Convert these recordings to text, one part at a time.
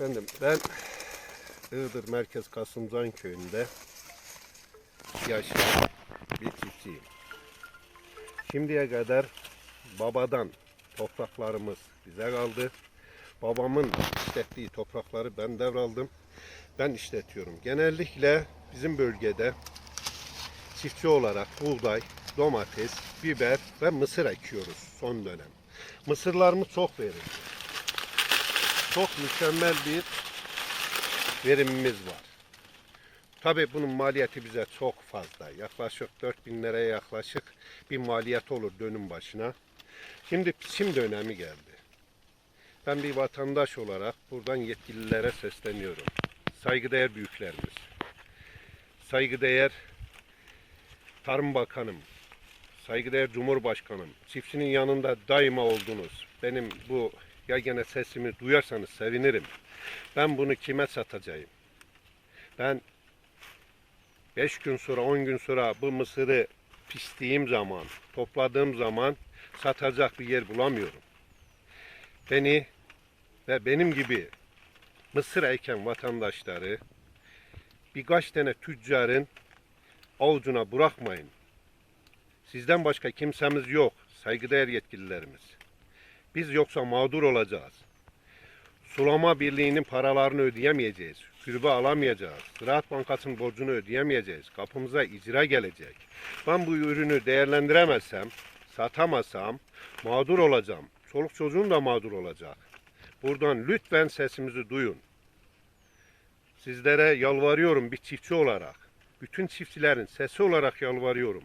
Efendim ben Iğdır Merkez Kasımcan köyünde yaşayan bir çiftçiyim. Şimdiye kadar babadan topraklarımız bize kaldı. Babamın işlettiği toprakları ben devraldım. Ben işletiyorum. Genellikle bizim bölgede çiftçi olarak buğday, domates, biber ve mısır ekiyoruz son dönem. Mısırlarımız çok verimli. Çok mükemmel bir verimimiz var. Tabii bunun maliyeti bize çok fazla. Yaklaşık 4000 liraya yaklaşık bir maliyet olur dönüm başına. Şimdi biçim dönemi geldi. Ben bir vatandaş olarak buradan yetkililere sesleniyorum. Saygıdeğer büyüklerimiz, saygıdeğer Tarım Bakanım, saygıdeğer Cumhurbaşkanım, çiftçinin yanında daima oldunuz. Benim bu yagene sesimi duyarsanız sevinirim. Ben bunu kime satacağım? Ben 5 gün sonra 10 gün sonra bu mısırı pistiğim zaman, topladığım zaman satacak bir yer bulamıyorum. Beni ve benim gibi mısır eken vatandaşları birkaç tane tüccarın avucuna bırakmayın. Sizden başka kimsemiz yok, saygıdeğer yetkililerimiz. Biz yoksa mağdur olacağız. Sulama Birliği'nin paralarını ödeyemeyeceğiz. Gübre alamayacağız. Ziraat Bankası'nın borcunu ödeyemeyeceğiz. Kapımıza icra gelecek. Ben bu ürünü değerlendiremezsem, satamazsam mağdur olacağım. Çoluk çocuğum da mağdur olacak. Buradan lütfen sesimizi duyun. Sizlere yalvarıyorum bir çiftçi olarak. Bütün çiftçilerin sesi olarak yalvarıyorum.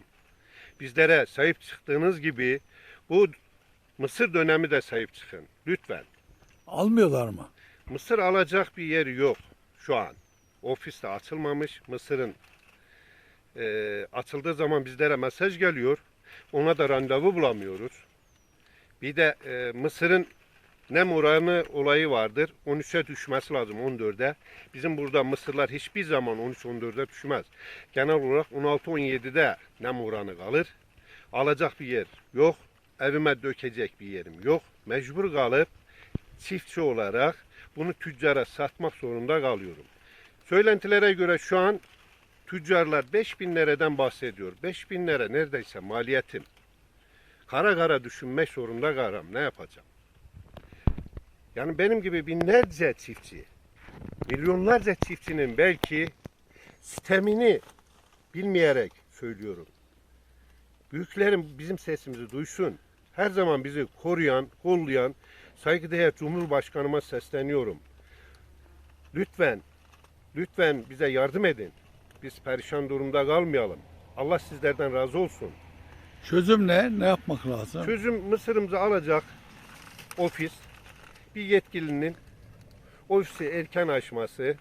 Bizlere sahip çıktığınız gibi bu Mısır dönemi de sahip çıkın. Lütfen. Almıyorlar mı? Mısır alacak bir yer yok şu an. Ofis de açılmamış. Mısır'ın eee, açıldığı zaman bizlere mesaj geliyor. Ona da randevu bulamıyoruz. Bir de eee, Mısır'ın nem oranı olayı vardır. 13'e düşmesi lazım 14'e. Bizim burada Mısırlar hiçbir zaman 13-14'e düşmez. Genel olarak 16-17'de nem oranı kalır. Alacak bir yer yok. Evime dökecek bir yerim yok. Mecbur kalıp çiftçi olarak bunu tüccara satmak zorunda kalıyorum. Söylentilere göre şu an tüccarlar 5000 liradan bahsediyor. 5000 lira neredeyse maliyetim. Kara kara düşünmek zorunda kalam. Ne yapacağım? Yani benim gibi binlerce çiftçi, milyonlarca çiftçinin belki sistemini bilmeyerek söylüyorum. Büyüklerim bizim sesimizi duysun. Her zaman bizi koruyan, kollayan saygıdeğer Cumhurbaşkanıma sesleniyorum. Lütfen, lütfen bize yardım edin. Biz perişan durumda kalmayalım. Allah sizlerden razı olsun. Çözüm ne? Ne yapmak lazım? Çözüm Mısır'ımızı alacak ofis, bir yetkilinin ofisi erken açması,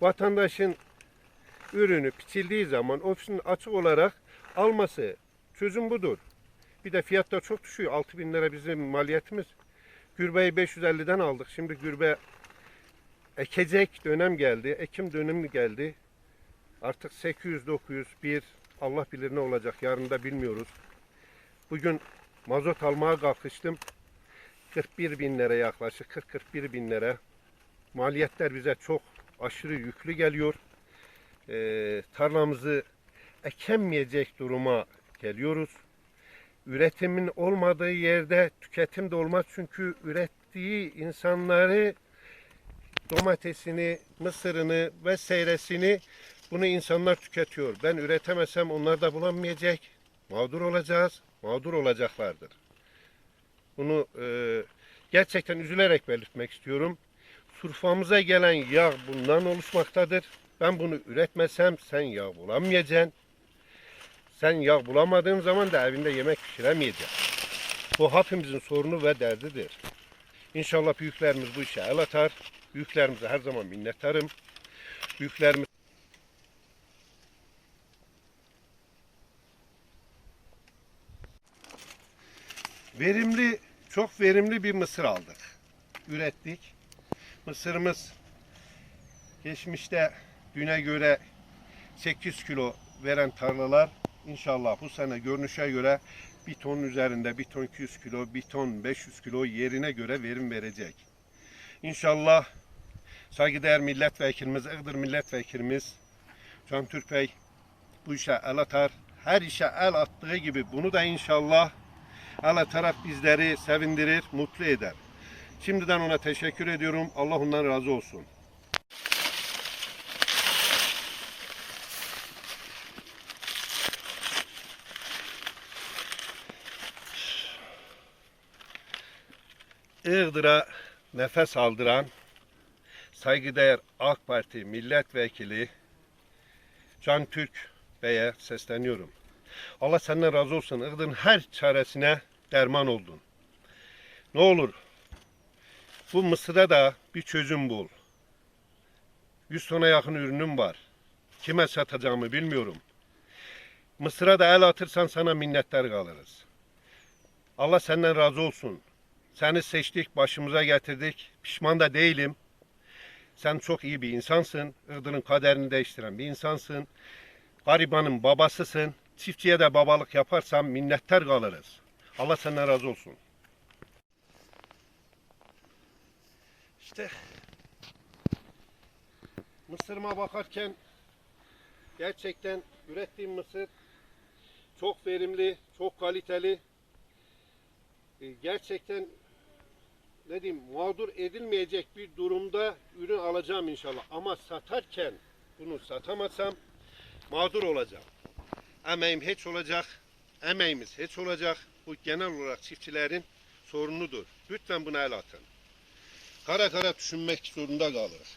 vatandaşın ürünü biçildiği zaman ofisin açık olarak alması çözüm budur. Bir de fiyatlar çok düşüyor. 6000 lira bizim maliyetimiz. Gürbeyi 550'den aldık. Şimdi gürbe ekecek dönem geldi. Ekim dönemi geldi. Artık 800, 900, 1 Allah bilir ne olacak. Yarın da bilmiyoruz. Bugün mazot almaya kalkıştım. 41 bin lira yaklaşık 40-41 bin lira. Maliyetler bize çok aşırı yüklü geliyor. Ee, tarlamızı ekemeyecek duruma geliyoruz. Üretimin olmadığı yerde tüketim de olmaz çünkü ürettiği insanları domatesini, mısırını vesairesini bunu insanlar tüketiyor. Ben üretemesem onlar da bulamayacak. Mağdur olacağız. Mağdur olacaklardır. Bunu e, gerçekten üzülerek belirtmek istiyorum. Surfamıza gelen yağ bundan oluşmaktadır. Ben bunu üretmesem sen yağ bulamayacaksın. Sen yağ bulamadığın zaman da evinde yemek pişiremeyeceksin. Bu hepimizin sorunu ve derdidir. İnşallah büyüklerimiz bu işe el atar. Büyüklerimize her zaman minnettarım. Büyüklerimiz verimli, çok verimli bir mısır aldık. Ürettik. Mısırımız geçmişte düne göre 8 kilo veren tarlalar inşallah bu sene görünüşe göre bir ton üzerinde bir ton 200 kilo, bir ton 500 kilo yerine göre verim verecek. İnşallah saygıdeğer milletvekilimiz, Iğdır milletvekilimiz Can Türk Bey bu işe el atar. Her işe el attığı gibi bunu da inşallah el atarak bizleri sevindirir, mutlu eder. Şimdiden ona teşekkür ediyorum. Allah ondan razı olsun. Iğdır'a nefes aldıran saygıdeğer AK Parti milletvekili Can Türk Bey'e sesleniyorum. Allah senden razı olsun. Iğdır'ın her çaresine derman oldun. Ne olur bu mısıra da bir çözüm bul. 100 tona yakın ürünüm var. Kime satacağımı bilmiyorum. Mısıra da el atırsan sana minnettar kalırız. Allah senden razı olsun. Seni seçtik, başımıza getirdik. Pişman da değilim. Sen çok iyi bir insansın. Iğdır'ın kaderini değiştiren bir insansın. Garibanın babasısın. Çiftçiye de babalık yaparsan minnettar kalırız. Allah senden razı olsun. İşte mısırıma bakarken gerçekten ürettiğim mısır çok verimli, çok kaliteli. E, Gerçekten ne diyeyim mağdur edilmeyecek bir durumda ürün alacağım inşallah. Ama satarken bunu satamazsam mağdur olacağım. Emeğim hiç olacak. Emeğimiz hiç olacak. Bu genel olarak çiftçilerin sorunudur. Lütfen buna el atın. Kara kara düşünmek zorunda kalırız.